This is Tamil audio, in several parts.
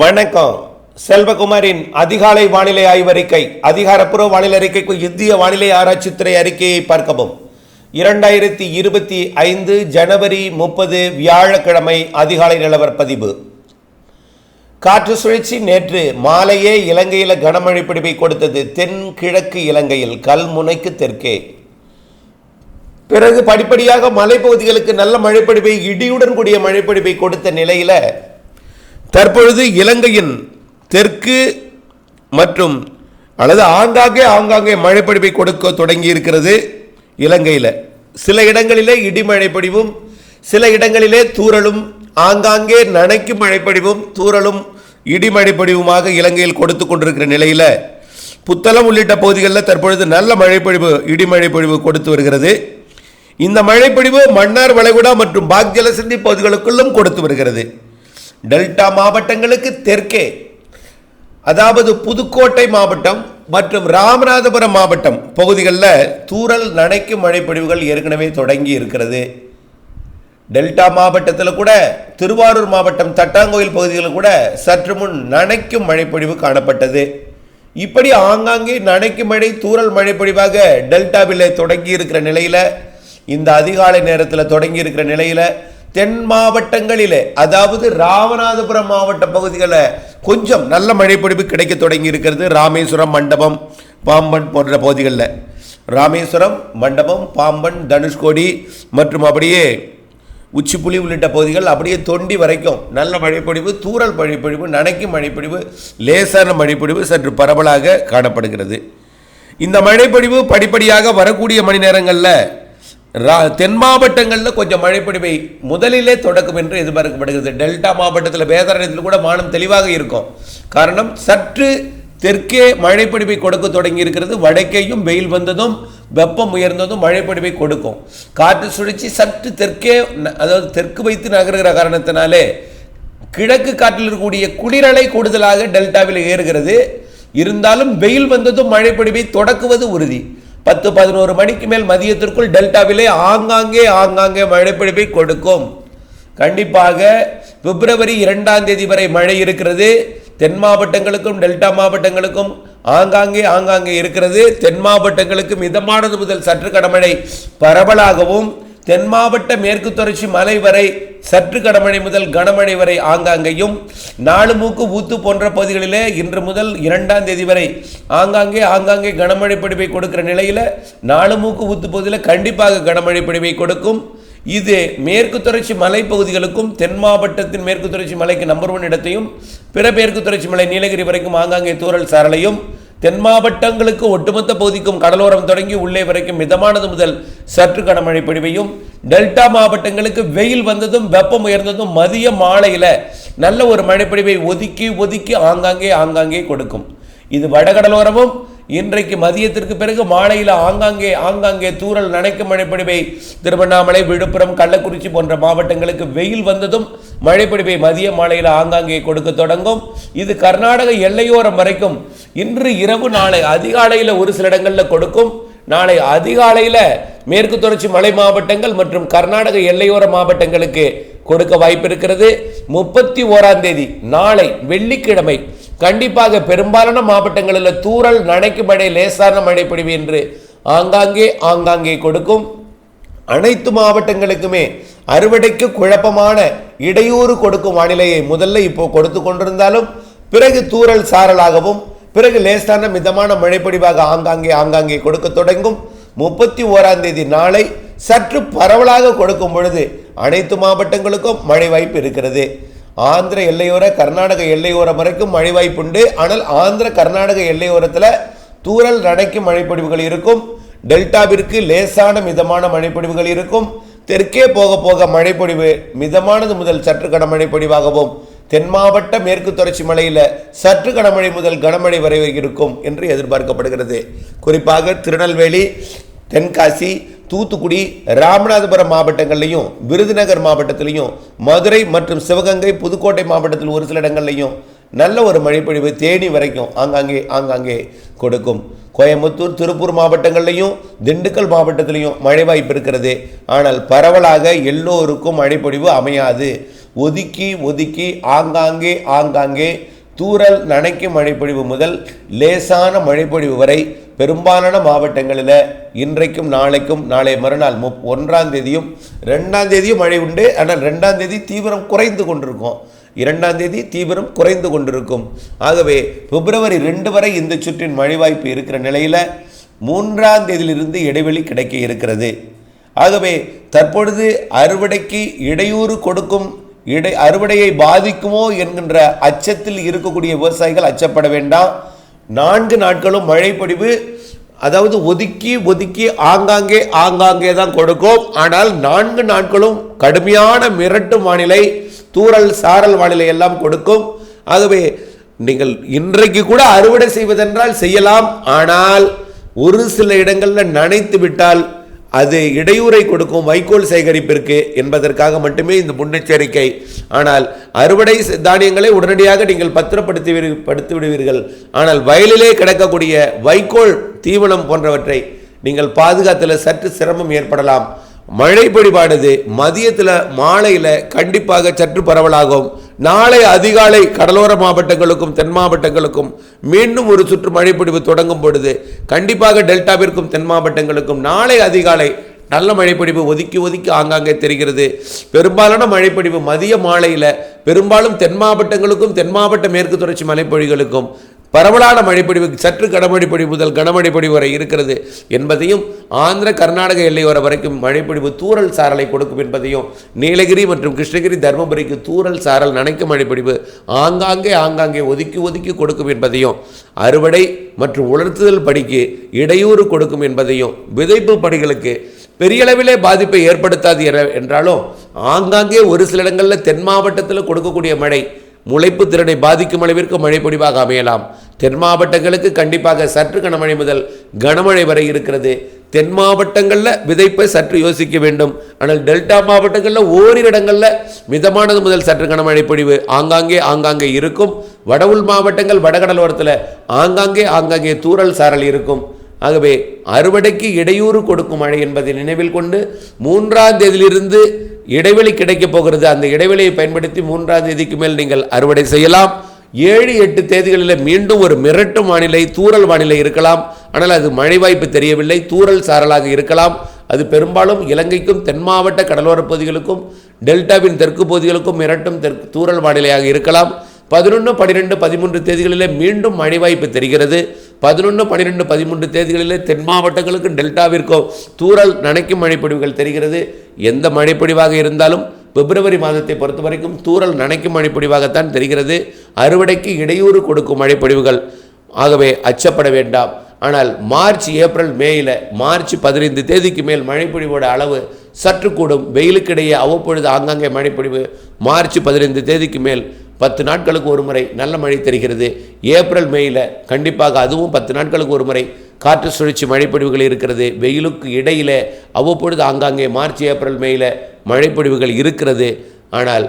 வணக்கம். செல்வகுமாரின் அதிகாலை வானிலை ஆய்வறிக்கை அதிகாரப்பூர்வ வானிலை அறிக்கைக்கு இந்திய வானிலை ஆராய்ச்சித்துறை அறிக்கையை பார்க்கவும். இரண்டாயிரத்தி இருபத்தி ஐந்து ஜனவரி முப்பது வியாழக்கிழமை அதிகாலை நிலவர பதிவு. காற்று சுழற்சி நேற்று மாலையே இலங்கையில் கனமழை பிடிப்பை கொடுத்தது தென்கிழக்கு இலங்கையில் கல்முனைக்கு தெற்கே. பிறகு படிப்படியாக மலைப்பகுதிகளுக்கு நல்ல மழைப்பிடிப்பை இடியுடன் கூடிய மழைப்பிடிப்பை கொடுத்த நிலையில் தற்பொழுது இலங்கையின் தெற்கு மற்றும் அல்லது ஆங்காங்கே ஆங்காங்கே மழைப்பொழிவை கொடுக்க தொடங்கி இருக்கிறது இலங்கையில். சில இடங்களிலே இடி பொழிவும் சில இடங்களிலே தூறலும் ஆங்காங்கே நனைக்கும் மழைப்பொழிவும் தூறலும் இடி பொழிவுமாக இலங்கையில் கொடுத்து கொண்டிருக்கிற நிலையில் புத்தளம் உள்ளிட்ட பகுதிகளில் தற்பொழுது நல்ல மழைப்பொழிவு இடி மழைப்பொழிவு கொடுத்து வருகிறது. இந்த மழைப்பொழிவு மன்னார் வளைகுடா மற்றும் பாக்ஜலசந்தி பகுதிகளுக்குள்ளும் கொடுத்து வருகிறது. டெல்டா மாவட்டங்களுக்கு தெற்கே. அதாவது புதுக்கோட்டை மாவட்டம் மற்றும் ராமநாதபுரம் மாவட்டம் பகுதிகளில் தூரல் நனைக்கும் மழைப்பொழிவுகள் ஏற்கனவே தொடங்கி இருக்கிறது. டெல்டா மாவட்டத்தில் கூட திருவாரூர் மாவட்டம் தட்டாங்கோயில் பகுதிகளில் கூட சற்று முன் நனைக்கும் மழைப்பொழிவு காணப்பட்டது. இப்படி ஆங்காங்கே நனைக்கும் மழை தூரல் மழைப்பொழிவாக டெல்டாவில் தொடங்கி இருக்கிற நிலையில் இந்த அதிகாலை நேரத்தில் தொடங்கி இருக்கிற நிலையில் தென் மாவட்டங்களிலே அதாவது ராமநாதபுரம் மாவட்ட பகுதிகளில் கொஞ்சம் நல்ல மழைப்பொழிவு கிடைக்க தொடங்கி இருக்கிறது ராமேஸ்வரம் மண்டபம் பாம்பன் போன்ற பகுதிகளில். ராமேஸ்வரம் மண்டபம் பாம்பன் தனுஷ்கோடி மற்றும் அப்படியே உச்சிப்புலி உள்ளிட்ட பகுதிகள் அப்படியே தொண்டி வரைக்கும் நல்ல மழைப்பொழிவு தூரல் மழைப்பொழிவு நனைக்கும் மழைப்பொழிவு லேசான மழைப்பொழிவு சற்று பரவலாக காணப்படுகிறது. இந்த மழைப்பொழிவு படிப்படியாக வரக்கூடிய மணி நேரங்களில் தென் மாவட்டங்களில் கொஞ்சம் மழைப்பொழிவை முதலிலே தொடக்கும் என்று எதிர்பார்க்கப்படுகிறது. டெல்டா மாவட்டத்தில் வேதாரண்யத்தில் கூட வானம் தெளிவாக இருக்கும். காரணம் சற்று தெற்கே மழைப்பொழிவை கொடுக்க தொடங்கி இருக்கிறது வடக்கேயும் வெயில் வந்ததும் வெப்பம் உயர்ந்ததும் மழைப்பொழிவை கொடுக்கும். காற்று சுழற்சி சற்று தெற்கே ந- அதாவது தெற்கு வைத்து நகருகிற காரணத்தினாலே கிழக்கு காற்றில் இருக்கக்கூடிய குளிரலை கூடுதலாக டெல்டாவில் ஏறுகிறது. இருந்தாலும் வெயில் வந்ததும் மழைப்பொழிவை தொடக்குவது உறுதி. பத்து பதினோரு மணிக்கு மேல் மதியத்திற்குள் டெல்டாவிலே ஆங்காங்கே ஆங்காங்கே மழைப்பிடிப்பை கொடுக்கும். கண்டிப்பாக பிப்ரவரி இரண்டாம் தேதி வரை மழை இருக்கிறது. தென் மாவட்டங்களுக்கும் டெல்டா மாவட்டங்களுக்கும் ஆங்காங்கே ஆங்காங்கே இருக்கிறது. தென் மாவட்டங்களுக்கு மிதமானது முதல் சற்று கடமழை பரவலாகவும் தென் மாவட்ட மேற்கு தொடர்ச்சி மலை வரை சற்று கடமழை முதல் கனமழை வரை ஆங்காங்கேயும் நாலு மூக்கு ஊத்து போன்ற பகுதிகளிலே இன்று முதல் இரண்டாம் தேதி வரை ஆங்காங்கே ஆங்காங்கே கனமழை பொழிவை கொடுக்கிற நிலையில் நாலு மூக்கு ஊத்து பகுதியில் கண்டிப்பாக கனமழை பொழிவை கொடுக்கும். இது மேற்கு தொடர்ச்சி மலைப்பகுதிகளுக்கும் தென் மாவட்டத்தின் மேற்கு தொடர்ச்சி மலைக்கு நம்பர் ஒன் இடத்தையும் பிற மேற்கு தொடர்ச்சி மலை நீலகிரி வரைக்கும் ஆங்காங்கே தூரல் சாரலையும் தென் மாவட்டங்களுக்கு ஒட்டுமொத்த பகுதிக்கும் கடலோரம் தொடங்கி உள்ளே வரைக்கும் மிதமானது முதல் சற்று கனமழை பொழிவையும் டெல்டா மாவட்டங்களுக்கு வெயில் வந்ததும் வெப்பம் உயர்ந்ததும் மதிய மாலையில் நல்ல ஒரு மழைப்பொழிவை ஒதுக்கி ஒதுக்கி ஆங்காங்கே ஆங்காங்கே கொடுக்கும். இது வடகடலோரமும் இன்றைக்கு மதியத்திற்கு பிறகு மாலையில் ஆங்காங்கே ஆங்காங்கே தூரல் நனைக்கும் மழைப்பொழிவை திருவண்ணாமலை விழுப்புரம் கள்ளக்குறிச்சி போன்ற மாவட்டங்களுக்கு வெயில் வந்ததும் மழைப்பொழிவை மதிய மாலையில் ஆங்காங்கே கொடுக்க தொடங்கும். இது கர்நாடக எல்லையோரம் வரைக்கும் இன்று இரவு நாளை அதிகாலையில் ஒரு சில இடங்களில் கொடுக்கும். நாளை அதிகாலையில் மேற்கு தொடர்ச்சி மலை மாவட்டங்கள் மற்றும் கர்நாடக எல்லையோர மாவட்டங்களுக்கு கொடுக்க வாய்ப்பு இருக்கிறது முப்பத்தி ஓராம் தேதி நாளை வெள்ளிக்கிழமை கண்டிப்பாக பெரும்பாலான மாவட்டங்களில் தூறல் நனைக்கும் மழை லேசான மழை பொழிவு என்று ஆங்காங்கே ஆங்காங்கே கொடுக்கும். அனைத்து மாவட்டங்களுக்குமே அறுவடைக்கு குழப்பமான இடையூறு கொடுக்கும் வானிலையை முதல்ல இப்போ கொடுத்து கொண்டிருந்தாலும் பிறகு தூறல் சாரலாகவும் பிறகு லேசான மிதமான மழைப்பொழிவாக ஆங்காங்கே ஆங்காங்கே கொடுக்க தொடங்கும். முப்பத்தி ஓராம் தேதி நாளை சற்று பரவலாக கொடுக்கும் பொழுது அனைத்து மாவட்டங்களுக்கும் மழை வாய்ப்பு இருக்கிறது. ஆந்திர எல்லையோர கர்நாடக எல்லையோரம் வரைக்கும் மழை வாய்ப்பு உண்டு ஆனால் ஆந்திர கர்நாடக எல்லையோரத்தில் தூரல் நடைக்கும் மழைப்பொடிவுகள் இருக்கும். டெல்டாவிற்கு லேசான மிதமான மழைப்பொடிவுகள் இருக்கும். தெற்கே போக போக மழைப்பொடிவு மிதமானது முதல் சற்று கன மழைப்பொடிவாகவும் தென் மாவட்ட மேற்கு தொடர்ச்சி மலையில் சற்று கனமழை முதல் கனமழை வரை இருக்கும் என்று எதிர்பார்க்கப்படுகிறது. குறிப்பாக திருநெல்வேலி தென்காசி தூத்துக்குடி ராமநாதபுரம் மாவட்டங்கள்லையும் விருதுநகர் மாவட்டத்திலையும் மதுரை மற்றும் சிவகங்கை புதுக்கோட்டை மாவட்டத்தில் ஒரு சில இடங்கள்லையும் நல்ல ஒரு மழைப்பொழிவு தேனி வரைக்கும் ஆங்காங்கே ஆங்காங்கே கொடுக்கும். கோயம்புத்தூர் திருப்பூர் மாவட்டங்கள்லையும் திண்டுக்கல் மாவட்டத்திலையும் மழை வாய்ப்பு இருக்கிறது. ஆனால் பரவலாக எல்லோருக்கும் மழைப்பொழிவு அமையாது. ஒதுக்கி ஒதுக்கி ஆங்காங்கே ஆங்காங்கே தூரல் நனைக்கும் மழைப்பொழிவு முதல் லேசான மழைப்பொழிவு வரை பெரும்பாலான மாவட்டங்களில் இன்றைக்கும் நாளைக்கும் நாளை மறுநாள் முப் ஒன்றாம் தேதியும் ரெண்டாம் தேதியும் மழை உண்டு. ஆனால் ரெண்டாம் தேதி தீவிரம் குறைந்து கொண்டிருக்கும். இரண்டாம் தேதி தீவிரம் குறைந்து கொண்டிருக்கும். ஆகவே பிப்ரவரி ரெண்டு வரை இந்த சுற்றின் மழை வாய்ப்பு இருக்கிற நிலையில் மூன்றாம் தேதியிலிருந்து இடைவெளி கிடைக்க இருக்கிறது. ஆகவே தற்பொழுது அறுவடைக்கு இடையூறு கொடுக்கும் இடை அறுவடையை பாதிக்குமோ என்கின்ற அச்சத்தில் இருக்கக்கூடிய விவசாயிகள் அச்சப்பட வேண்டாம். நான்கு நாட்களும் மழைப்பொழிவு அதாவது ஒதுக்கி ஒதுக்கி ஆங்காங்கே ஆங்காங்கே தான் கொடுக்கும். ஆனால் நான்கு நாட்களும் கடுமையான மிரட்டு வானிலை தூறல் சாரல் வானிலை எல்லாம் கொடுக்கும். ஆகவே நீங்கள் இன்றைக்கு கூட அறுவடை செய்வதென்றால் செய்யலாம். ஆனால் ஒரு சில இடங்களில் நனைத்து விட்டால் அது இடையூறை கொடுக்கும் வைக்கோல் சேகரிப்பிற்கு என்பதற்காக மட்டுமே இந்த முன்னெச்சரிக்கை. ஆனால் அறுவடை தானியங்களை உடனடியாக நீங்கள் பத்திரப்படுத்தி விரு- படுத்தி விடுவீர்கள் ஆனால் வயலிலே கிடக்கக்கூடிய வைக்கோல் தீவனம் போன்றவற்றை நீங்கள் பாதுகாத்தில் சற்று சிரமம் ஏற்படலாம். மழை பொழிவானது மதியத்தில் மாலையில் கண்டிப்பாக சற்று பரவலாகும். நாளை அதிகாலை கடலோர மாவட்டங்களுக்கும் தென் மாவட்டங்களுக்கும் மீண்டும் ஒரு சுற்று மழைப்பொழிவு தொடங்கும் பொழுது கண்டிப்பாக டெல்டாவிற்கும் தென் மாவட்டங்களுக்கும் நாளை அதிகாலை நல்ல மழைப்பொழிவு ஒதுக்கி ஒதுக்கி ஆங்காங்கே தெரிகிறது. பெரும்பாலான மழைப்பொழிவு மதிய மாலையில் பெரும்பாலும் தென் மாவட்டங்களுக்கும் தென் மாவட்ட மேற்கு தொடர்ச்சி மலைப்பொழிகளுக்கும் பரவலான மழைப்பொழிவு சற்று கனமழைப்பொழிவு முதல் கனமழைப்பொழிவு வரை இருக்கிறது என்பதையும் ஆந்திர கர்நாடக எல்லையோர வரைக்கும் மழைப்பொழிவு தூரல் சாரலை கொடுக்கும் என்பதையும் நீலகிரி மற்றும் கிருஷ்ணகிரி தருமபுரிக்கு தூரல் சாரல் நனைக்கும் மழைப்பொழிவு ஆங்காங்கே ஆங்காங்கே ஒதுக்கி ஒதுக்கி கொடுக்கும் என்பதையும் அறுவடை மற்றும் உலர்த்துதல் படிக்கு இடையூறு கொடுக்கும் என்பதையும் விதைப்பு பணிகளுக்கு பெரிய அளவிலே பாதிப்பை ஏற்படுத்தாது என- என்றாலும் ஆங்காங்கே ஒரு சில இடங்களில் தென் மாவட்டத்தில் கொடுக்கக்கூடிய மழை முளைப்பு திறனை பாதிக்கும் அளவிற்கு மழை பொழிவாக அமையலாம். தென் மாவட்டங்களுக்கு கண்டிப்பாக சற்று கனமழை முதல் கனமழை வரை இருக்கிறது. தென் மாவட்டங்களில் விதைப்பை சற்று யோசிக்க வேண்டும். ஆனால் டெல்டா மாவட்டங்களில் ஓரிரு இடங்களில் மிதமானது முதல் சற்று கனமழை பொழிவு ஆங்காங்கே ஆங்காங்கே இருக்கும். வட உள் மாவட்டங்கள் வடகடலோரத்தில் ஆங்காங்கே ஆங்காங்கே தூறல் சாரல் இருக்கும். ஆகவே அறுவடைக்கு இடையூறு கொடுக்கும் மழை என்பதை நினைவில் கொண்டு மூன்றாம் தேதியிலிருந்து இடைவெளி கிடைக்கப் போகிறது. அந்த இடைவெளியை பயன்படுத்தி மூன்றாம் தேதிக்கு மேல் நீங்கள் அறுவடை செய்யலாம். ஏழு எட்டு தேதிகளில் மீண்டும் ஒரு மிரட்டும் வானிலை தூரல் வானிலை இருக்கலாம். ஆனால் அது மழை வாய்ப்பு தெரியவில்லை. தூரல் சாரலாக இருக்கலாம். அது பெரும்பாலும் இலங்கைக்கும் தென் மாவட்ட கடலோரப் பகுதிகளுக்கும் டெல்டாவின் தெற்கு பகுதிகளுக்கும் மிரட்டும் தெற்கு தூரல் வானிலையாக இருக்கலாம். பதினொன்று பன்னிரெண்டு பதிமூன்று தேதிகளிலே மீண்டும் மழை வாய்ப்பு தெரிகிறது. பதினொன்று பன்னிரெண்டு பதிமூன்று தேதிகளிலே தென் மாவட்டங்களுக்கும் டெல்டாவிற்கும் தூரல் நனைக்கும் மழைப்பொழிவுகள் தெரிகிறது. எந்த மழைப்பொழிவாக இருந்தாலும் பிப்ரவரி மாதத்தை பொறுத்த வரைக்கும் தூரல் நனைக்கும் மழைப்பொழிவாகத்தான் தெரிகிறது. அறுவடைக்கு இடையூறு கொடுக்கும் மழைப்பொழிவுகள் ஆகவே அச்சப்பட வேண்டாம். ஆனால் மார்ச் ஏப்ரல் மேயில் மார்ச் பதினைந்து தேதிக்கு மேல் மழைப்பொழிவோட அளவு சற்று கூடும். வெயிலுக்கிடையே அவ்வப்பொழுது ஆங்காங்கே மழைப்பொழிவு மார்ச் பதினைந்து தேதிக்கு மேல் பத்து நாட்களுக்கு ஒரு முறை நல்ல மழை தெரிகிறது. ஏப்ரல் மேயில் கண்டிப்பாக அதுவும் பத்து நாட்களுக்கு ஒரு முறை காற்று சுழற்சி மழைப்பொழிவுகள் இருக்கிறது. வெயிலுக்கு இடையில் அவ்வப்பொழுது ஆங்காங்கே மார்ச் ஏப்ரல் மேயில் மழைப்பொழிவுகள் இருக்கிறது. ஆனால்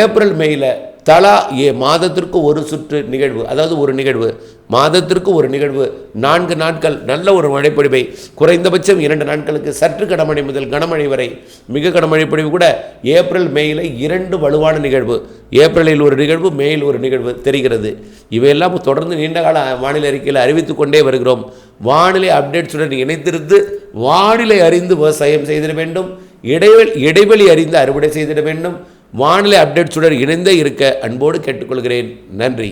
ஏப்ரல் மேயில் தலா ஏ மாதத்திற்கு ஒரு சுற்று நிகழ்வு அதாவது ஒரு நிகழ்வு. மாதத்திற்கு ஒரு நிகழ்வு நான்கு நாட்கள் நல்ல ஒரு மழைப்பொழிவை. குறைந்தபட்சம் இரண்டு நாட்களுக்கு சற்று கனமழை முதல் கனமழை வரை. மிக கனமழை பொழிவு கூட ஏப்ரல் மேயில் இரண்டு வலுவான நிகழ்வு. ஏப்ரலில் ஒரு நிகழ்வு மேயில் ஒரு நிகழ்வு தெரிகிறது. இவையெல்லாம் தொடர்ந்து நீண்டகால வானிலை அறிக்கையில் அறிவித்துக் கொண்டே வருகிறோம். வானிலை அப்டேட்ஸுடன் இணைத்திருந்து வானிலை அறிந்து விவசாயம் செய்திட வேண்டும். இடைவெளி இடைவெளி அறிந்து அறுவடை செய்திட வேண்டும். வானிலை அப்டேட்ஸுடன் இணைந்தே இருக்க அன்போடு கேட்டுக்கொள்கிறேன். நன்றி.